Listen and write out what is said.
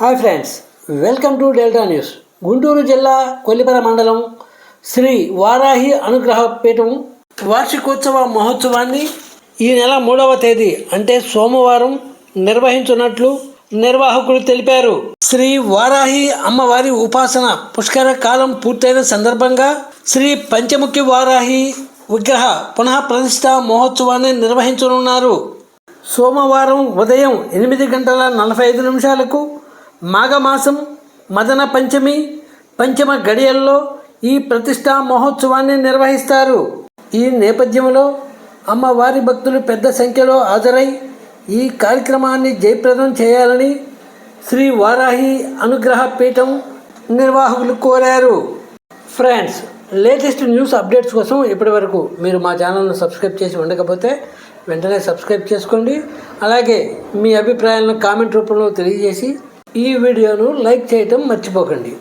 Hi friends welcome to Delta News. Guntur జిల్లా కొల్లిపర మండలం శ్రీ వారాహి అనుగ్రహ పీఠం వార్షికోత్సవ మహోత్సవాన్ని ఈ నెల మూడవ తేదీ అంటే సోమవారం నిర్వహించున్నట్లు నిర్వాహకులు తెలిపారు. శ్రీ వారాహి అమ్మవారి ఉపాసన పుష్కర కాలం పూర్తయిన సందర్భంగా శ్రీ పంచముఖి వారాహి విగ్రహ పునః ప్రతిష్ఠ మహోత్సవాన్ని నిర్వహించనున్నారు. సోమవారం ఉదయం ఎనిమిది గంటల నలభై ఐదు నిమిషాలకు మాఘమాసం మదన పంచమి పంచమ గడియల్లో ఈ ప్రతిష్టా మహోత్సవాన్ని నిర్వహిస్తారు. ఈ నేపథ్యంలో అమ్మవారి భక్తులు పెద్ద సంఖ్యలో హాజరై ఈ కార్యక్రమాన్ని జయప్రదం చేయాలని శ్రీ వారాహి అనుగ్రహ పీఠం నిర్వాహకులు కోరారు. ఫ్రెండ్స్ లేటెస్ట్ న్యూస్ అప్డేట్స్ కోసం ఇప్పటివరకు మీరు మా ఛానల్ను సబ్స్క్రైబ్ చేసి ఉండకపోతే వెంటనే సబ్స్క్రైబ్ చేసుకోండి. అలాగే మీ అభిప్రాయాలను కామెంట్ రూపంలో తెలియజేసి ఈ వీడియోను లైక్ చేయటం మర్చిపోకండి.